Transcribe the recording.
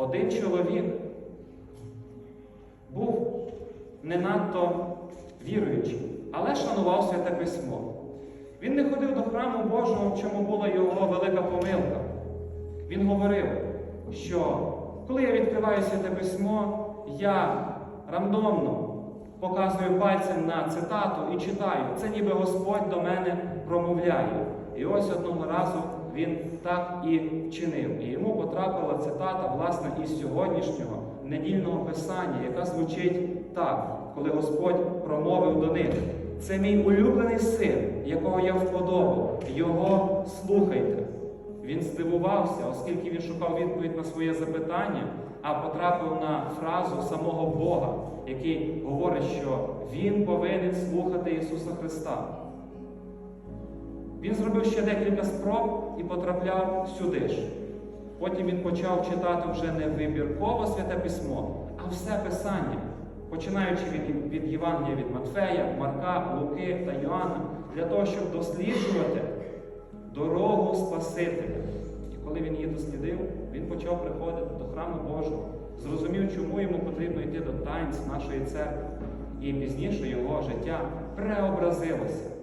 один чоловік був не надто віруючий, але шанував святе письмо. Він не ходив до храму Божого, в чому була його велика помилка. Він говорив, що коли я відкриваю святе письмо, я рандомно показую пальцем на цитату і читаю. Це ніби Господь до мене промовляє. І ось одного разу він так і чинив. І йому потрапила цитата, власне, із сьогоднішнього недільного писання, яка звучить так, коли Господь промовив до них. Це мій улюблений син, якого я вподобав. Його слухайте. Він здивувався, оскільки він шукав відповідь на своє запитання, а потрапив на фразу самого Бога, який говорить, що Він повинен слухати Ісуса Христа. Він зробив ще декілька спроб і потрапляв сюди ж. Потім він почав читати вже не вибірково святе письмо, а все Писання, починаючи від, від Євангелія від Матфея, Марка, Луки та Йоанна, для того, щоб досліджувати дорогу Спасителя. І коли він її дослідив, він почав приходити до храму Божого, зрозумів, чому йому потрібно йти до таїнств нашої церкви. І пізніше його життя преобразилося.